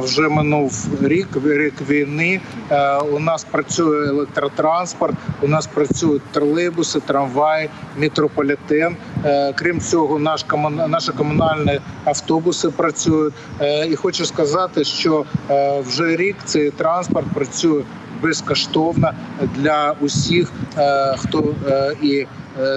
Вже минув рік, рік війни. Е, У нас працює електротранспорт, у нас працюють тролейбуси, трамваї, метрополітен. Е, Крім цього, наш наші комунальні автобуси працюють. Е, І хочу сказати, що вже рік цей транспорт працює безкоштовно для усіх, хто і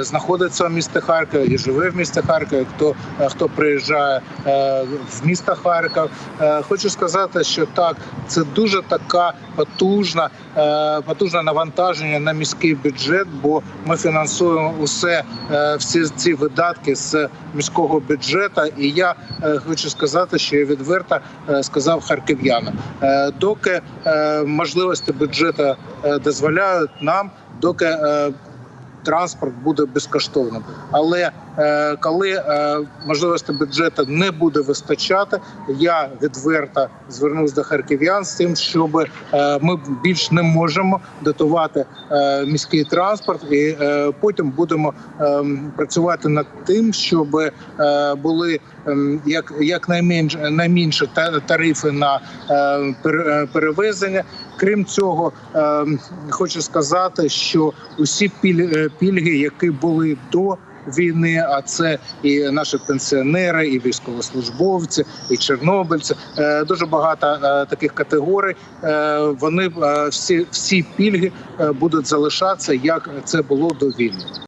знаходиться в місті Харкові, і живе в місті Харкові, хто, е, хто приїжджає е, в місто Харків. Е, Хочу сказати, що так, це дуже така потужна, е, потужне навантаження на міський бюджет, бо ми фінансуємо усе, е, всі ці видатки з міського бюджету. І я е, хочу сказати, що я відверто е, сказав харків'янам, Е, доки е, можливості бюджету е, дозволяють нам, доки е, транспорт буде безкоштовним. Але е, коли е, можливості бюджету не буде вистачати, я відверто звернусь до харків'ян з тим, щоб е, ми більш не можемо дотувати е, міський транспорт, і е, потім будемо е, працювати над тим, щоб е, були ем, як, як найменш, найменші та- тарифи на е, е, перевезення. Крім цього, е, хочу сказати, що усі піль- е, пільги, які були до війни, а це і наші пенсіонери, і військовослужбовці, і чорнобильці. е, Дуже багато е, таких категорій. Е, Вони всі, всі пільги будуть залишатися, як це було до війни.